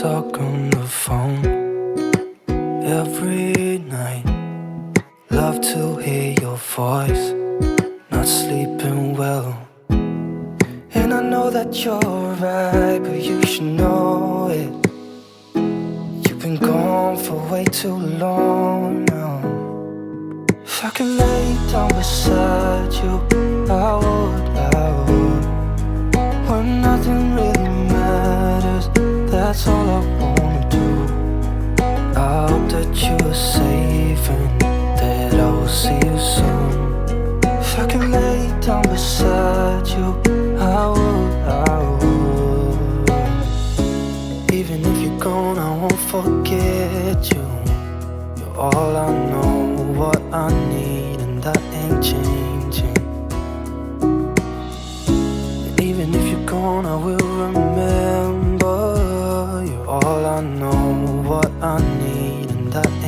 talk on the phone every night. Love to hear your voice. Not sleeping well. And I know that you're right, but you should know it. You've been gone for way too long now. If I could lay down beside you, that's all I wanna do. I hope that you are safe and that I will see you soon. If I could lay down beside you, I would, I would. Even if you're gone, I won't forget you. You're all I know, what I need, and that ain't changing. Even if you're gone, I will remember know what I need, and that